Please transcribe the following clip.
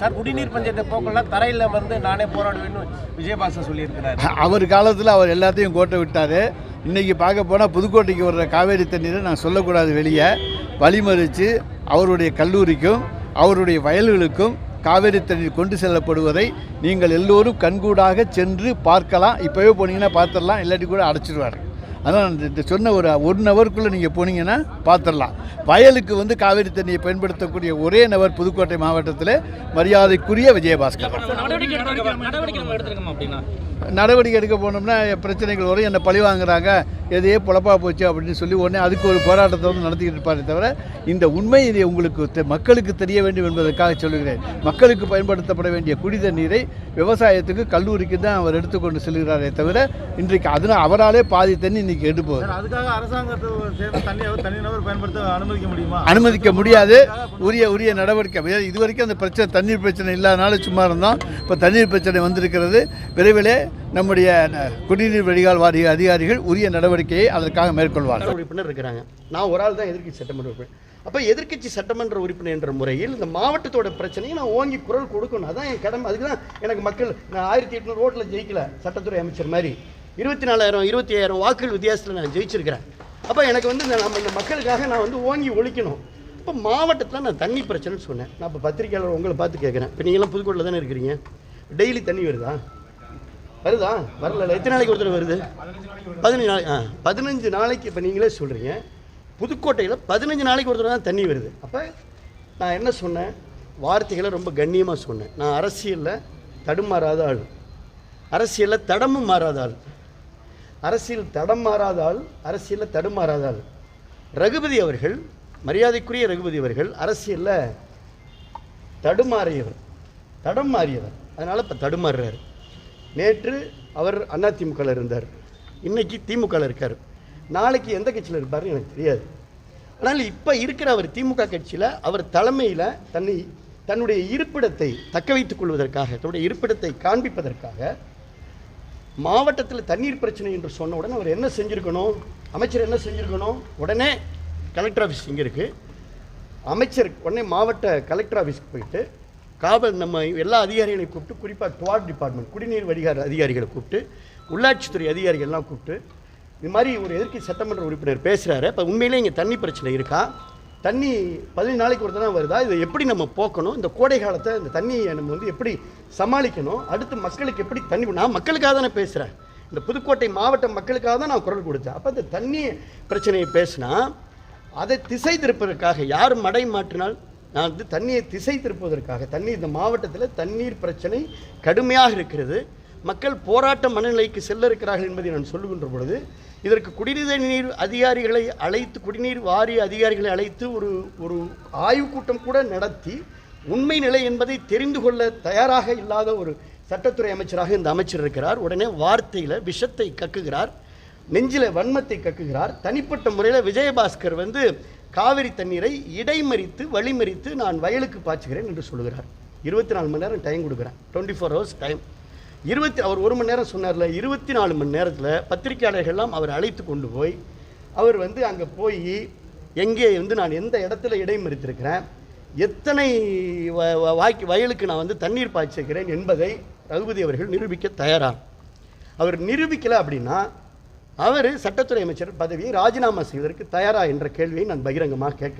Sir குடிநீர் பஞ்சத்தை போக்கலாம் தரையில் வந்து நானே போராடுவேன்னு விஜயபாஸ்கர் சொல்லியிருக்கிறார். அவர் காலத்தில் அவர் எல்லாத்தையும் கோட்டை விட்டார். இன்றைக்கி பார்க்க போனால் புதுக்கோட்டைக்கு வர்ற காவேரி தண்ணீரை நான் சொல்லக்கூடாது வெளியே. வழிமறித்து அவருடைய கல்லூரிக்கும் அவருடைய வயல்களுக்கும் காவேரி தண்ணீர் கொண்டு செல்லப்படுவதை நீங்கள் எல்லோரும் கண்கூடாக சென்று பார்க்கலாம். இப்போவே போனீங்கன்னா பார்த்துடலாம் இல்லாட்டி கூட அடைச்சிடுவார் அதான் இந்த சொன்ன ஒரு ஒன் ஹவருக்குள்ளே நீங்கள் போனீங்கன்னா பார்த்துடலாம். வயலுக்கு வந்து காவேரி தண்ணியை பயன்படுத்தக்கூடிய ஒரே நபர் புதுக்கோட்டை மாவட்டத்தில் மரியாதைக்குரிய விஜயபாஸ்கர். நடவடிக்கை எடுக்க நடவடிக்கை நம்ம எடுத்துருக்கோம் அப்படின்னா? நடவடிக்கை எடுக்க போனோம்னா பிரச்சனைகள் வரும். என்னை பழி வாங்குறாங்க. எதையே பொழப்பா போச்சு அப்படின்னு சொல்லி உடனே அதுக்கு ஒரு போராட்டத்தை வந்து நடத்திக்கிட்டு இருப்பாரே தவிர இந்த உண்மை இதை உங்களுக்கு தெ- மக்களுக்கு தெரிய வேண்டும் என்பதற்காக சொல்லுகிறேன். மக்களுக்கு பயன்படுத்தப்பட வேண்டிய குடி தண்ணீரை விவசாயத்துக்கு கல்லூரிக்கு தான் அவர் எடுத்துக்கொண்டு செல்கிறாரே தவிர இன்றைக்கு அதனால் அவராலே பாதி தண்ணி இன்னைக்கு எடுப்போம். சார் அதுக்காக அரசாங்கத்தை தண்ணி தனிநபர் பயன்படுத்த முடியுமா அனுமதிக்க முடியாது. உரிய உரிய நடவடிக்கை. இது வரைக்கும் அந்த பிரச்சனை தண்ணீர் பிரச்சனை இல்லாதனால சும்மா இருந்தோம். இப்போ தண்ணீர் பிரச்சனை வந்திருக்கிறது. விரைவிலே நம்முடைய ந- குடிநீர் வடிகால் வாரிய அதிகாரிகள் உரிய நடவடிக்கையை அதற்காக மேற்கொள்வார்கள். உறுப்பினர் இருக்கிறாங்க. நான் ஒரு ஆள் தான் எதிர்க்கட்சி சட்டமன்ற உறுப்பினர். அப்போ எதிர்க்கட்சி சட்டமன்ற உறுப்பினர் என்ற முறையில் இந்த மாவட்டத்தோட பிரச்சனையை நான் ஓங்கி குரல் கொடுக்கணும். அதான் என் கடமை. அதுக்கு தான் எனக்கு மக்கள் நான் ஆயிரத்தி எட்நூறு ஓட்டில் ஜெயிக்கல சட்டத்துறை அமைச்சர் மாதிரி. இருபத்தி நாலாயிரம் இருபத்தி ஐயாயிரம் வாக்குகள் வித்தியாசத்தில் நான் ஜெயிச்சிருக்கிறேன். அப்போ எனக்கு வந்து நம்ம இந்த மக்களுக்காக நான் வந்து ஓங்கி ஒழிக்கணும். இப்போ மாவட்டத்தில் நான் தண்ணி பிரச்சனைன்னு சொன்னேன். நான் இப்போ பத்திரிக்கையாளர் உங்களை பார்த்து கேட்குறேன் இப்போ நீங்களாம் புதுக்கோட்டில் தானே இருக்கிறீங்க? டெய்லி தண்ணி வருதா? வருதா? வரல எத்தனை நாளைக்கு ஒருத்தர் வருது? பதினஞ்சு நாளைக்கு ஆ பதினஞ்சு நாளைக்கு இப்போ நீங்களே சொல்கிறீங்க புதுக்கோட்டையில் பதினஞ்சு நாளைக்கு ஒருத்தர் தான் தண்ணி வருது. அப்போ நான் என்ன சொன்னேன்? வார்த்தைகளை ரொம்ப கண்ணியமாக சொன்னேன். நான் அரசியலில் தடுமாறாத ஆள். அரசியலில் தடமும் மாறாத ஆள். அரசியல் தடம் மாறாதால் அரசியலில் தடுமாறாதால் ரகுபதி அவர்கள் மரியாதைக்குரிய ரகுபதி அவர்கள் அரசியலில் தடுமாறியவர். தடம் மாறியவர். அதனால் இப்போ தடுமாறுறாரு. நேற்று அவர் அண்ணா திமுகவில் இருந்தார். இன்றைக்கி திமுகவில் இருக்கார். நாளைக்கு எந்த கட்சியில் இருப்பார்னு எனக்கு தெரியாது. ஆனால் இப்போ இருக்கிற அவர் திமுக கட்சியில் அவர் தலைமையில் தன்னை தன்னுடைய இருப்பிடத்தை தக்க வைத்துக் கொள்வதற்காக தன்னுடைய இருப்பிடத்தை காண்பிப்பதற்காக மாவட்டத்தில் தண்ணீர் பிரச்சனை என்று சொன்ன உடனே அவர் என்ன செஞ்சுருக்கணும்? அமைச்சர் என்ன செஞ்சுருக்கணும்? உடனே கலெக்டர் ஆஃபீஸ் இங்கே இருக்குது அமைச்சர் உடனே மாவட்ட கலெக்டர் ஆஃபீஸ்க்கு போயிட்டு காவல் நம்ம எல்லா அதிகாரிகளையும் கூப்பிட்டு குறிப்பாக துவார் டிபார்ட்மெண்ட் குடிநீர் வடிகார அதிகாரிகளை கூப்பிட்டு உள்ளாட்சித்துறை அதிகாரிகள்லாம் கூப்பிட்டு இது மாதிரி ஒரு எதிர்க்கட்சி சட்டமன்ற உறுப்பினர் பேசுகிறாரு இப்போ உண்மையிலே இங்கே தண்ணி பிரச்சனை இருக்கா? தண்ணி பதினஞ்சு நாளைக்கு ஒரு தான் வருதா? இதை எப்படி நம்ம போக்கணும்? இந்த கோடை காலத்தை இந்த தண்ணியை நம்ம வந்து எப்படி சமாளிக்கணும்? அடுத்து மக்களுக்கு எப்படி தண்ணி நான் மக்களுக்காக தானே பேசுகிறேன் இந்த புதுக்கோட்டை மாவட்ட மக்களுக்காக தான் நான் குரல் கொடுத்தேன். அப்போ இந்த தண்ணி பிரச்சனையை பேசினா அதை திசை திருப்பதற்காக யார் மடை மாற்றினால் நான் வந்து தண்ணியை திசை திருப்புவதற்காக தண்ணி இந்த மாவட்டத்தில் தண்ணீர் பிரச்சனை கடுமையாக இருக்கிறது. மக்கள் போராட்ட மனநிலைக்கு செல்ல இருக்கிறார்கள் என்பதை நான் சொல்லுகின்ற பொழுது இதற்கு குடிநீர் நீர் அதிகாரிகளை அழைத்து குடிநீர் வாரிய அதிகாரிகளை அழைத்து ஒரு ஒரு ஆய்வுக் கூட்டம் கூட நடத்தி உண்மை நிலை என்பதை தெரிந்து கொள்ள தயாராக இல்லாத ஒரு சட்டத்துறை அமைச்சராக இந்த அமைச்சர் இருக்கிறார். உடனே வார்த்தையில் விஷத்தை கக்குகிறார் நெஞ்சில வன்மத்தை கக்குகிறார். தனிப்பட்ட முறையில் விஜயபாஸ்கர் வந்து காவிரி தண்ணீரை இடைமறித்து வழிமறித்து நான் வயலுக்கு பாய்ச்சுகிறேன் என்று சொல்லுகிறார். இருபத்தி நாலு மணி நேரம் டைம் கொடுக்குறேன். டுவெண்ட்டி ஃபோர் ஹவர்ஸ் டைம் இருபத்தி அவர் ஒரு மணி நேரம் சொன்னார்ல இருபத்தி நாலு மணி நேரத்தில் பத்திரிகையாளர்கள்லாம் அவர் அழைத்து கொண்டு போய் அவர் வந்து அங்கே போய் எங்கே வந்து நான் எந்த இடத்துல இடைமறித்திருக்கிறேன் எத்தனை வ- வ- வாய்க்கு வயலுக்கு நான் வந்து தண்ணீர் பாய்ச்சிருக்கிறேன் என்பதை ரகுபதி அவர்கள் நிரூபிக்க தயாராக அவர் நிரூபிக்கலை அப்படின்னா அவர் சட்டத்துறை அமைச்சர் பதவியை ராஜினாமா செய்வதற்கு தயாரா என்ற கேள்வியை நான் பகிரங்கமாக கேட்க